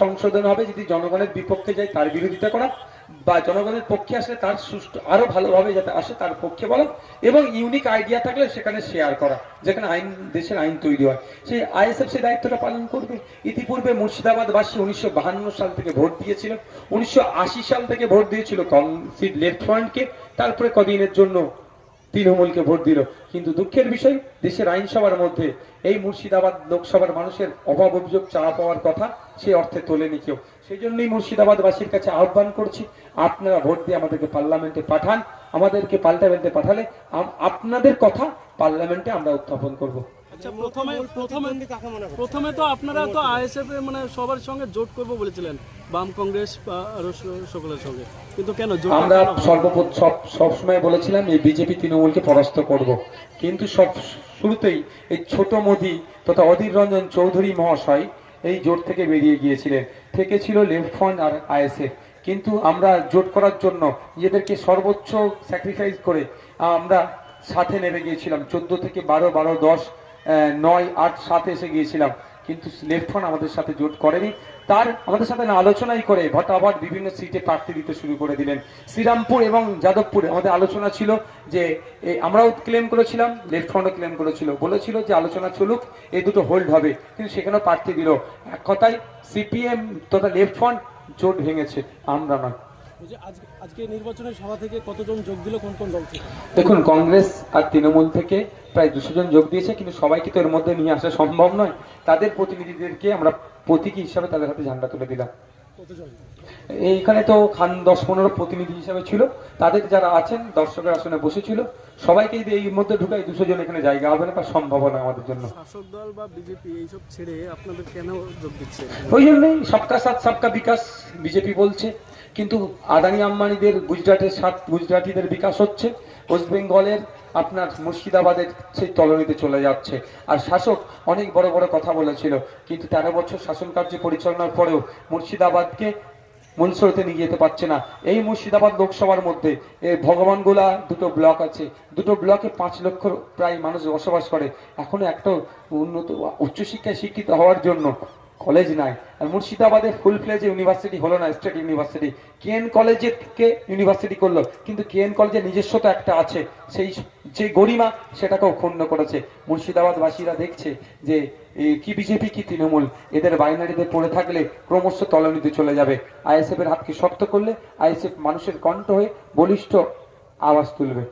সংশোধন হবে, যদি জনগণের বিপক্ষে যায় তার বিরোধিতা করা বা জনগণের পক্ষে আসলে তার সুষ্ঠু আরও ভালোভাবে যাতে আসে তার পক্ষে বলা এবং ইউনিক আইডিয়া থাকলে সেখানে শেয়ার করা, যেখানে আইন, দেশের আইন তৈরি হয়। সেই আইএসএফ সেই দায়িত্বটা পালন করবে। ইতিপূর্বে মুর্শিদাবাদবাসী উনিশশো বাহান্ন সাল থেকে ভোট দিয়েছিল, উনিশশো আশি সাল থেকে ভোট দিয়েছিল কংগ্রেস লেফট ফ্রন্টকে। তারপরে কদিনের জন্য তৃণমূলকে ভোট দিল। কিন্তু দুঃখের বিষয়, দেশের আইনসভার মধ্যে এই মুর্শিদাবাদ লোকসভার মানুষের অভাব অভিযোগ চাওয়া পাওয়ার কথা সে অর্থে তোলেনি কেউ। সেই জন্যই মুর্শিদাবাদবাসীর কাছে আহ্বান করছি, আপনারা ভোট দিয়ে আমাদেরকে পার্লামেন্টে পাঠান, আমাদেরকে পাল্টামেন্টে পাঠালে আপনাদের কথা পার্লামেন্টে আমরা উত্থাপন করব। আচ্ছা প্রথমে প্রথমে প্রথমে তো আপনারা তো আইএসএফ মানে সবার সঙ্গে জোট করব বলেছিলেন বাম কংগ্রেস বা আরও সকলের সঙ্গে। কিন্তু কেন আমরা সর্বপ্র সব সবসময় বলেছিলাম এই বিজেপি তৃণমূলকে পরাস্ত করব। কিন্তু সব শুরুতেই এই ছোট মোদি তথা অধীর রঞ্জন চৌধুরী মহাশয় এই জোট থেকে বেরিয়ে গিয়েছিলেন। থেকে ছিল লেফট ফ্রন্ট আর আইএসএফ। কিন্তু আমরা জোট করার জন্য নিজেদেরকে সর্বোচ্চ স্যাক্রিফাইস করে আমরা সাথে নেমে গিয়েছিলাম। চোদ্দ থেকে বারো বারো দশ নয় আট সাতে এসে গিয়েছিলাম। কিন্তু লেফট আমাদের সাথে জোট করেনি। তার আমাদের সাথে না আলোচনাই করে ভটাভট বিভিন্ন সিটে প্রার্থী দিতে শুরু করে দিলেন। শ্রীরামপুর এবং যাদবপুরে, আমাদের আলোচনা ছিল যে আমরাও ক্লেম করেছিলাম লেফট ফ্রন্টও ক্লেম করেছিল। বলেছিল যে, আলোচনা চলুক এই দুটো হোল্ড হবে। কিন্তু সেখানেও প্রার্থী দিল। এক কথায় সিপিএম তথা লেফট ফ্রন্ট জোট ভেঙেছে। আমরা নয়। নির্বাচনের সভা থেকে কতজন যোগ দিল? কোন কোন দেখুন, কংগ্রেস আর তৃণমূল থেকে প্রায় দুশো জন যোগ দিয়েছে, কিন্তু সবাইকে তো এর মধ্যে নিয়ে আসা সম্ভব নয়। তাদের প্রতিনিধিদেরকে আমরা প্রতীকী হিসাবে তাদের হাতে ঝান্ডা তুলে দিলাম। এইখানে তো খান দশ পনেরো প্রতিনিধি হিসাবে ছিল। তাদের যারা আছেন দর্শকের আসনে বসেছিল। সবাইকে যদি এই মধ্যে ঢুকাই দুশো জন এখানে জায়গা হবে না বা সম্ভব না আমাদের জন্য। শাসক দল বা বিজেপি এইসব ছেড়ে আপনাদের কেন যোগ দিচ্ছে? ওই জন্যই সবকা সাথ সবকা বিকাশ বিজেপি বলছে। কিন্তু আদানি আম্বানিদের গুজরাটের সাথ গুজরাটিদের বিকাশ হচ্ছে। ওয়েস্ট বেঙ্গলের আপনার মুর্শিদাবাদের সেই তলনিতে চলে যাচ্ছে। আর শাসক অনেক বড় বড় কথা বলেছিল, কিন্তু তেরো বছর শাসন কার্য পরিচালনার পরেও মুর্শিদাবাদকে মনসরতে নিয়ে যেতে পারছে না। এই মুর্শিদাবাদ লোকসভার মধ্যে ভগবানগোলা দুটো ব্লক আছে। দুটো ব্লকে পাঁচ লক্ষ প্রায় মানুষ বসবাস করে। এখনও একটা উন্নত, উচ্চশিক্ষায় শিক্ষিত হওয়ার জন্য কলেজ নাই। আর মুর্শিদাবাদে ফুল ফ্লেজ ইউনিভার্সিটি হলো না স্টেট ইউনিভার্সিটি কেএন কলেজকে ইউনিভার্সিটি করল? কিন্তু কেএন কলেজের নিজস্ব তো একটা আছে। সেই যে গরিমা সেটাকেও ক্ষুণ্ণ করেছে। মুর্শিদাবাদবাসীরা দেখছে যে কি বিজেপি কি তৃণমূল? এদের বাইনারিতে পড়ে থাকলে ক্রমশ তলানিতে চলে যাবে। আইএসএফ এর হাতকে শক্ত করলে? আইএসএফ মানুষের কণ্ঠ হয়ে বলিষ্ঠ আওয়াজ তুলবে।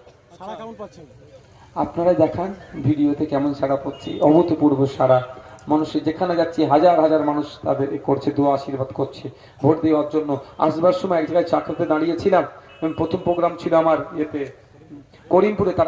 আপনারা দেখান ভিডিওতে কেমন সারা পড়ছি। অভূতপূর্ব সারা। মানুষের যেখানে যাচ্ছে, হাজার হাজার মানুষ তাদের করছে, দোয়া, আশীর্বাদ করছে, ভোট দেওয়ার জন্য। আসবার সময় এক জায়গায় চাকরিতে দাঁড়িয়েছিলাম। প্রথম প্রোগ্রাম ছিল আমার এতে করিমপুরে, তারা